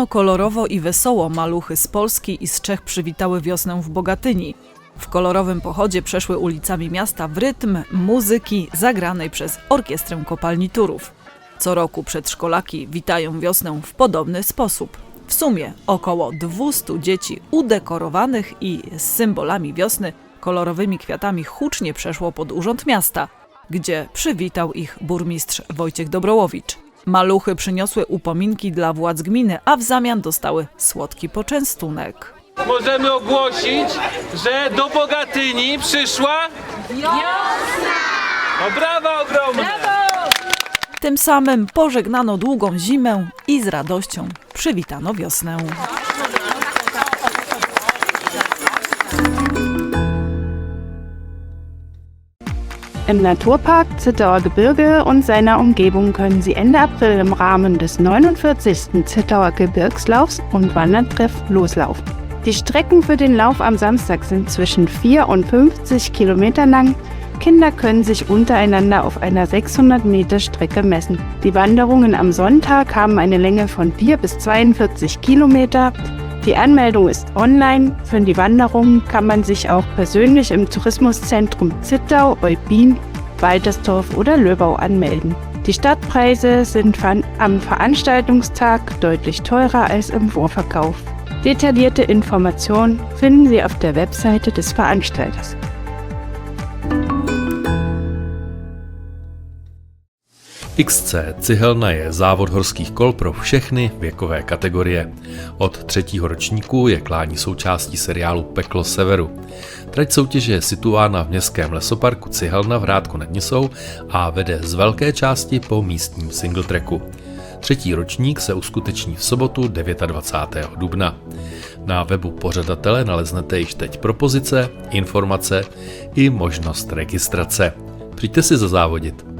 Głośno, kolorowo i wesoło maluchy z Polski i z Czech przywitały wiosnę w Bogatyni. W kolorowym pochodzie przeszły ulicami miasta w rytm muzyki zagranej przez Orkiestrę Kopalni Turów. Co roku przedszkolaki witają wiosnę w podobny sposób. W sumie około 200 dzieci udekorowanych i z symbolami wiosny, kolorowymi kwiatami hucznie przeszło pod urząd miasta, gdzie przywitał ich burmistrz Wojciech Dobrołowicz. Maluchy przyniosły upominki dla władz gminy, a w zamian dostały słodki poczęstunek. możemy ogłosić, że do Bogatyni przyszła wiosna! No brawa ogromne! Tym samym pożegnano długą zimę i z radością przywitano wiosnę. Im Naturpark Zittauer Gebirge und seiner Umgebung können Sie Ende April im Rahmen des 49. Zittauer Gebirgslaufs und Wandertreff loslaufen. Die Strecken für den Lauf am Samstag sind zwischen 4 und 50 Kilometern lang. Kinder können sich untereinander auf einer 600 Meter Strecke messen. Die Wanderungen am Sonntag haben eine Länge von 4 bis 42 Kilometer. Die Anmeldung ist online. Für die Wanderungen kann man sich auch persönlich im Tourismuszentrum Zittau, Eubin, Waltersdorf oder Löbau anmelden. Die Startpreise sind am Veranstaltungstag deutlich teurer als im Vorverkauf. Detaillierte Informationen finden Sie auf der Webseite des Veranstalters. XC Cihelna je závod horských kol pro všechny věkové kategorie. Od třetího ročníku je klání součástí seriálu Peklo severu. Trať soutěže je situována v městském lesoparku Cihelna v Hrádku nad Nisou a vede z velké části po místním singletracku. Třetí ročník se uskuteční v sobotu 29. dubna. Na webu pořadatele naleznete již teď propozice, informace i možnost registrace. Přijďte si zazávodit.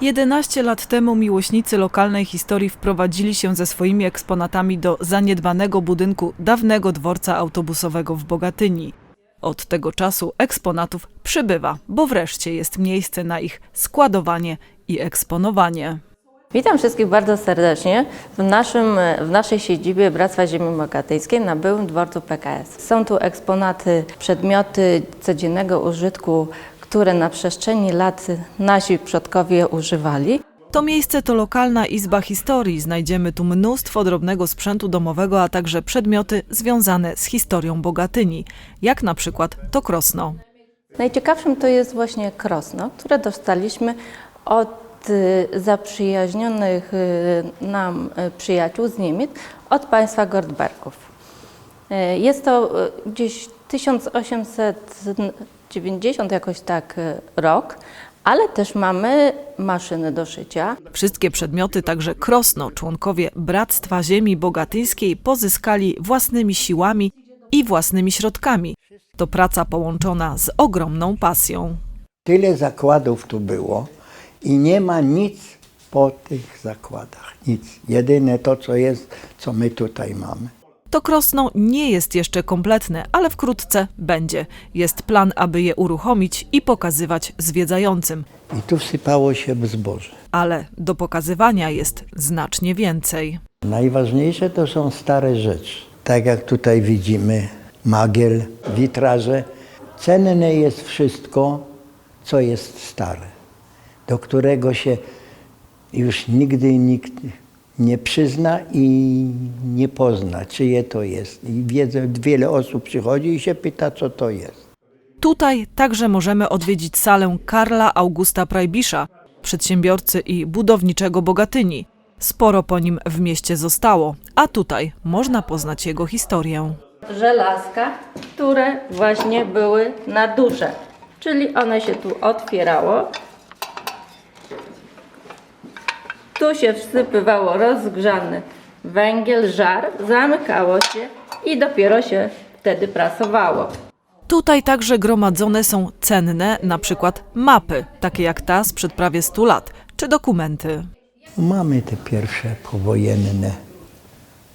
Jedenaście lat temu miłośnicy lokalnej historii wprowadzili się ze swoimi eksponatami do zaniedbanego budynku dawnego dworca autobusowego w Bogatyni. Od tego czasu eksponatów przybywa, bo wreszcie jest miejsce na ich składowanie i eksponowanie. Witam wszystkich bardzo serdecznie w, naszym, w naszej siedzibie Bractwa Ziemi Bogatyńskiej na byłym dworcu PKS. Są tu eksponaty, przedmioty codziennego użytku, które na przestrzeni lat nasi przodkowie używali. To miejsce to lokalna izba historii. Znajdziemy tu mnóstwo drobnego sprzętu domowego, a także przedmioty związane z historią Bogatyni, jak na przykład to krosno. Najciekawszym to jest właśnie krosno, które dostaliśmy od y, zaprzyjaźnionych y, nam y, przyjaciół z Niemiec, od państwa Goldbergów. Jest to gdzieś 1800 90 jakoś tak e, rok, ale też mamy maszyny do szycia. Wszystkie przedmioty, także krosno, członkowie Bractwa Ziemi Bogatyńskiej pozyskali własnymi siłami i własnymi środkami. To praca połączona z ogromną pasją. Tyle zakładów tu było i nie ma nic po tych zakładach. Nic. Jedyne to, co jest, co my tutaj mamy. To krosno nie jest jeszcze kompletne, ale wkrótce będzie. Jest plan, aby je uruchomić i pokazywać zwiedzającym. I tu wsypało się zboże. Ale do pokazywania jest znacznie więcej. Najważniejsze to są stare rzeczy. Tak jak tutaj widzimy, magiel, witraże. Cenne jest wszystko, co jest stare, do którego się już nigdy nikt nie przyzna i nie pozna, czyje to jest. I wiedzę, wiele osób przychodzi i się pyta, co to jest. Tutaj także możemy odwiedzić salę Karla Augusta Prajbisza, przedsiębiorcy i budowniczego Bogatyni. Sporo po nim w mieście zostało, a tutaj można poznać jego historię. żelazka, które właśnie były na dusze. Czyli one się tu otwierało. Tu się wsypywało rozgrzany węgiel, żar, zamykało się i dopiero się wtedy prasowało. Tutaj także gromadzone są cenne, na przykład mapy, takie jak ta sprzed prawie 100 lat, czy dokumenty. Mamy te pierwsze powojenne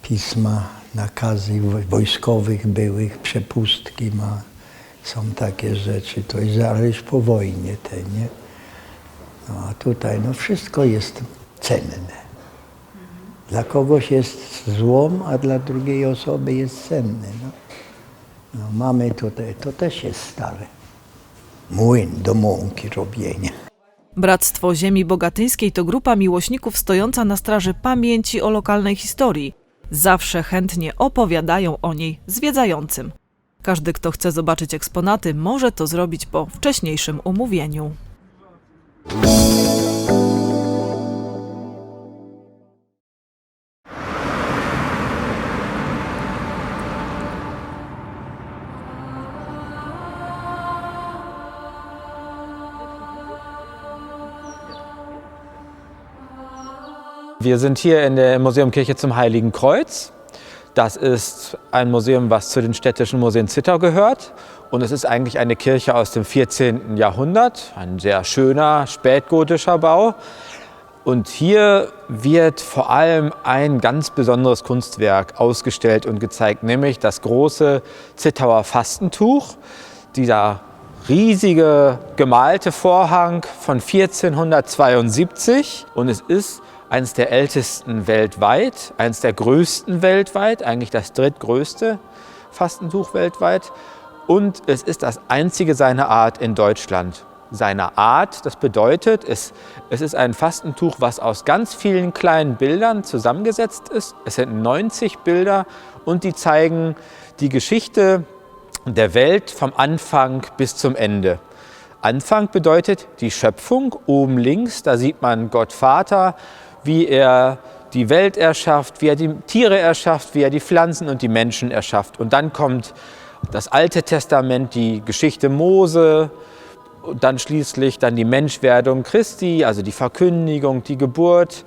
pisma nakazy wojskowych byłych, przepustki ma. Są takie rzeczy, to jest już po wojnie te, nie? No a tutaj no wszystko jest cenne. Dla kogoś jest złom, a dla drugiej osoby jest cenne. No. No, mamy tutaj, to też jest stare. Młyn do mąki robienia. Bractwo Ziemi Bogatyńskiej to grupa miłośników stojąca na straży pamięci o lokalnej historii. Zawsze chętnie opowiadają o niej zwiedzającym. Każdy, kto chce zobaczyć eksponaty, może to zrobić po wcześniejszym umówieniu. Wir sind hier in der Museumkirche zum Heiligen Kreuz. Das ist ein Museum, was zu den städtischen Museen Zittau gehört. Und es ist eigentlich eine Kirche aus dem 14. Jahrhundert, ein sehr schöner spätgotischer Bau. Und hier wird vor allem ein ganz besonderes Kunstwerk ausgestellt und gezeigt, nämlich das große Zittauer Fastentuch. Dieser riesige gemalte Vorhang von 1472 und es ist eines der ältesten weltweit, eines der größten weltweit, eigentlich das drittgrößte Fastentuch weltweit und es ist das einzige seiner Art in Deutschland. Seiner Art, das bedeutet, es, es ist ein Fastentuch, was aus ganz vielen kleinen Bildern zusammengesetzt ist. Es sind 90 Bilder und die zeigen die Geschichte der Welt vom Anfang bis zum Ende. Anfang bedeutet die Schöpfung. Oben links, da sieht man Gott Vater, wie er die Welt erschafft, wie er die Tiere erschafft, wie er die Pflanzen und die Menschen erschafft. Und dann kommt das Alte Testament, die Geschichte Mose, und dann schließlich dann die Menschwerdung Christi, also die Verkündigung, die Geburt.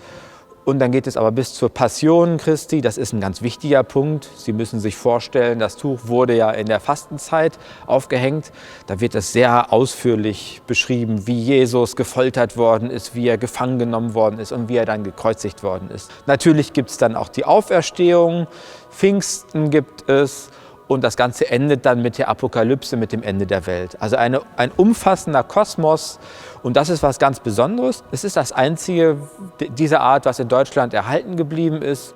Und dann geht es aber bis zur Passion Christi. Das ist ein ganz wichtiger Punkt. Sie müssen sich vorstellen, das Tuch wurde ja in der Fastenzeit aufgehängt. Da wird es sehr ausführlich beschrieben, wie Jesus gefoltert worden ist, wie er gefangen genommen worden ist und wie er dann gekreuzigt worden ist. Natürlich gibt es dann auch die Auferstehung. Pfingsten gibt es. Und das Ganze endet dann mit der Apokalypse, mit dem Ende der Welt. Also eine, ein umfassender Kosmos. Und das ist was ganz Besonderes. Es ist das einzige dieser Art, was in Deutschland erhalten geblieben ist.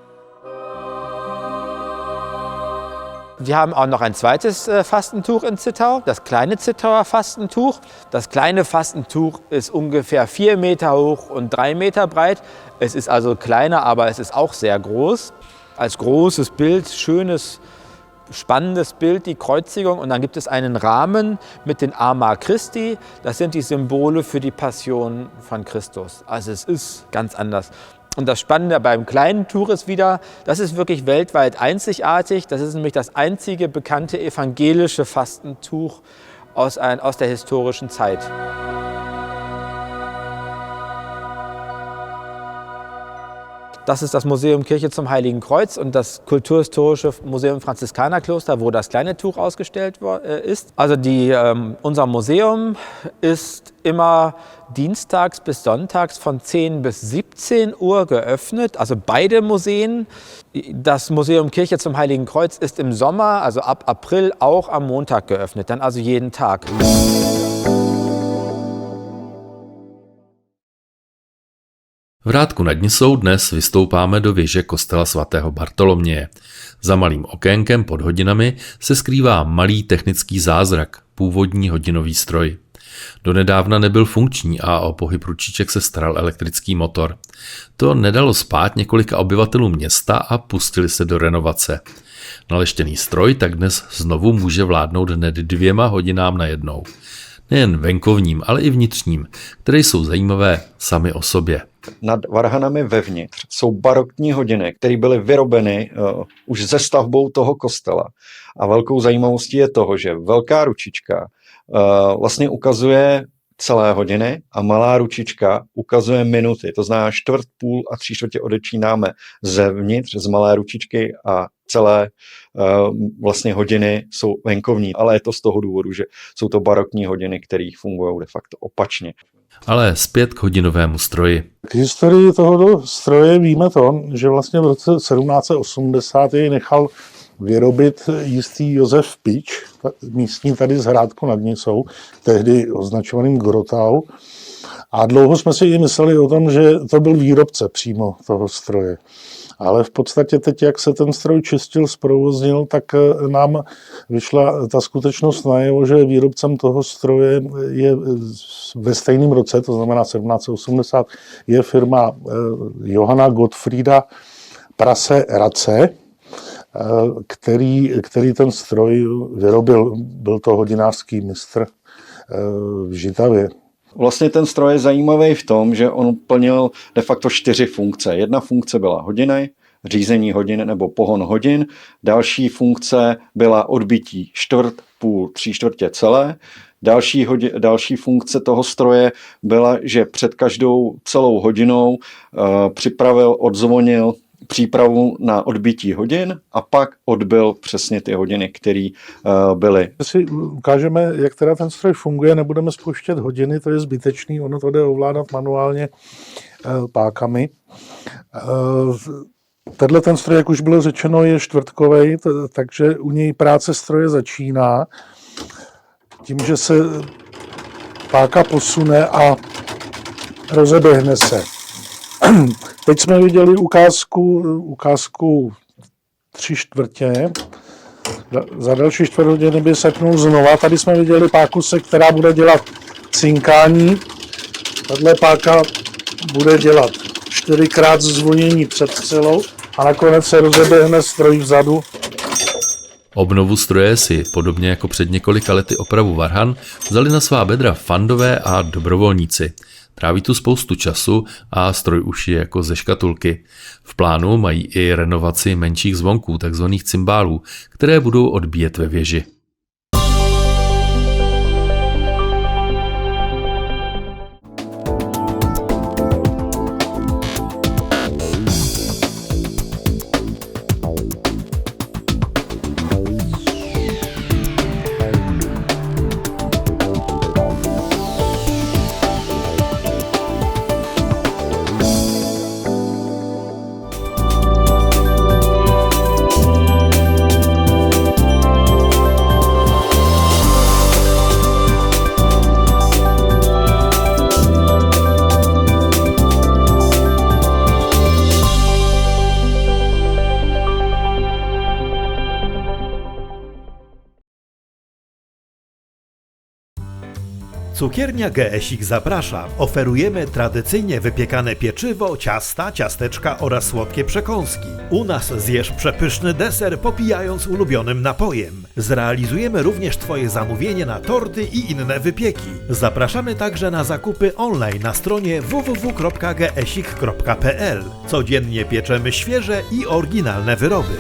Wir haben auch noch ein zweites äh, Fastentuch in Zittau, das kleine Zittauer Fastentuch. Das kleine Fastentuch ist ungefähr vier Meter hoch und drei Meter breit. Es ist also kleiner, aber es ist auch sehr groß. Als großes Bild, schönes spannendes Bild, die Kreuzigung. Und dann gibt es einen Rahmen mit den Arma Christi. Das sind die Symbole für die Passion von Christus. Also es ist ganz anders. Und das Spannende beim kleinen Tuch ist wieder, das ist wirklich weltweit einzigartig. Das ist nämlich das einzige bekannte evangelische Fastentuch aus, ein, aus der historischen Zeit. Das ist das Museum Kirche zum Heiligen Kreuz und das Kulturhistorische Museum Franziskanerkloster, wo das kleine Tuch ausgestellt äh, ist. Also die, ähm, unser Museum ist immer dienstags bis sonntags von 10 bis 17 Uhr geöffnet, also beide Museen. Das Museum Kirche zum Heiligen Kreuz ist im Sommer, also ab April, auch am Montag geöffnet, dann also jeden Tag. V Rádku nad Nisou dnes vystoupáme do věže kostela svatého Bartoloměje. Za malým okénkem pod hodinami se skrývá malý technický zázrak, původní hodinový stroj. Donedávna nebyl funkční a o pohyb ručiček se staral elektrický motor. To nedalo spát několika obyvatelů města a pustili se do renovace. Naleštěný stroj tak dnes znovu může vládnout hned dvěma hodinám na jednou. Nejen venkovním, ale i vnitřním, které jsou zajímavé sami o sobě nad varhanami vevnitř jsou barokní hodiny, které byly vyrobeny uh, už ze stavbou toho kostela. A velkou zajímavostí je toho, že velká ručička uh, vlastně ukazuje celé hodiny a malá ručička ukazuje minuty. To znamená čtvrt, půl a tři čtvrtě odečínáme zevnitř z malé ručičky a celé uh, vlastně hodiny jsou venkovní. Ale je to z toho důvodu, že jsou to barokní hodiny, které fungují de facto opačně. Ale zpět k hodinovému stroji. K historii tohoto stroje víme to, že vlastně v roce 1780 jej nechal vyrobit jistý Josef Pič, místní tady z Hrádku nad Nisou, tehdy označovaným Grotau. A dlouho jsme si i mysleli o tom, že to byl výrobce přímo toho stroje. Ale v podstatě teď, jak se ten stroj čistil, zprovoznil, tak eh, nám vyšla ta skutečnost najevo, že výrobcem toho stroje je ve stejném roce, to znamená 1780, je firma eh, Johana Gottfrieda Prase Race, eh, který, který ten stroj vyrobil. Byl to hodinářský mistr v Žitavě. Vlastně ten stroj je zajímavý v tom, že on plnil de facto čtyři funkce. Jedna funkce byla hodiny, řízení hodin nebo pohon hodin. Další funkce byla odbytí čtvrt, půl, tři čtvrtě celé. Další, hodin, další funkce toho stroje byla, že před každou celou hodinou uh, připravil, odzvonil přípravu na odbytí hodin a pak odbyl přesně ty hodiny, které uh, byly. Si ukážeme, jak teda ten stroj funguje, nebudeme spouštět hodiny, to je zbytečný, ono to jde ovládat manuálně uh, pákami. Uh, Tenhle ten stroj, jak už bylo řečeno, je čtvrtkový, takže u něj práce stroje začíná tím, že se páka posune a rozeběhne se. Teď jsme viděli ukázku, ukázku tři čtvrtě. Za další čtvrt hodiny by sepnul znova. Tady jsme viděli pákuse, která bude dělat cinkání. Tahle páka bude dělat čtyřikrát zvonění před střelou a nakonec se rozeběhne stroj vzadu. Obnovu stroje si, podobně jako před několika lety opravu Varhan, vzali na svá bedra fandové a dobrovolníci. Tráví tu spoustu času a stroj už je jako ze škatulky. V plánu mají i renovaci menších zvonků, takzvaných cymbálů, které budou odbíjet ve věži. Cukiernia Geesik zaprasza. Oferujemy tradycyjnie wypiekane pieczywo, ciasta, ciasteczka oraz słodkie przekąski. U nas zjesz przepyszny deser popijając ulubionym napojem. Zrealizujemy również Twoje zamówienie na torty i inne wypieki. Zapraszamy także na zakupy online na stronie www.geesik.pl. Codziennie pieczemy świeże i oryginalne wyroby.